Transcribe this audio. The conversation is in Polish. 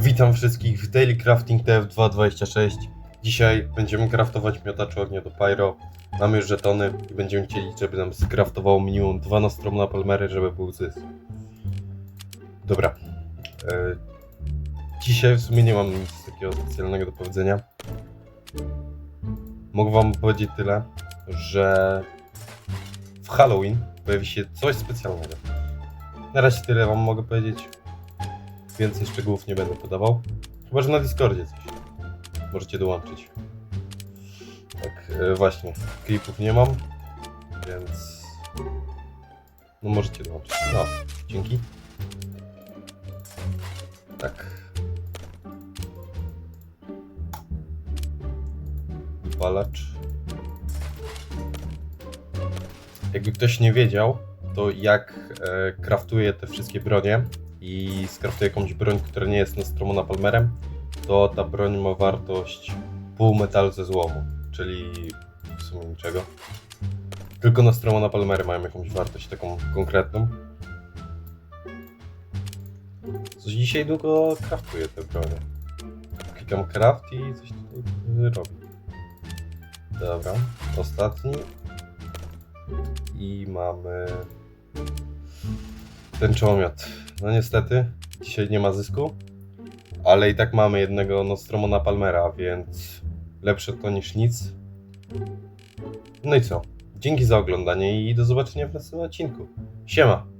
Witam wszystkich w Daily Crafting TF226. Dzisiaj będziemy craftować miotacz ognia do Pyro. Mamy już żetony i będziemy chcieli, żeby nam skraftowało minimum dwa Nostrum na Palmery, żeby był zysk. Dobra. E, dzisiaj w sumie nie mam nic takiego specjalnego do powiedzenia. Mogę wam powiedzieć tyle, że w Halloween pojawi się coś specjalnego. Na razie tyle wam mogę powiedzieć. Więcej szczegółów nie będę podawał. Chyba, że na Discordzie coś. Możecie dołączyć. Tak, e, właśnie. Klipów nie mam, więc... No możecie dołączyć. No, dzięki. Tak. Walacz. Jakby ktoś nie wiedział, to jak e, kraftuję te wszystkie bronie i skraftuję jakąś broń, która nie jest Nostromona Palmerem, to ta broń ma wartość pół metalu ze złomu, czyli w sumie niczego. Tylko Nostromona Palmery mają jakąś wartość taką konkretną. Coś dzisiaj długo kraftuję te bronie. Klikam craft i coś tutaj robi. Dobra, ostatni. I mamy tęczomiot. No niestety, dzisiaj nie ma zysku, ale i tak mamy jednego Nostromona Palmera, więc lepsze to niż nic. No i co? Dzięki za oglądanie i do zobaczenia w następnym odcinku. Siema!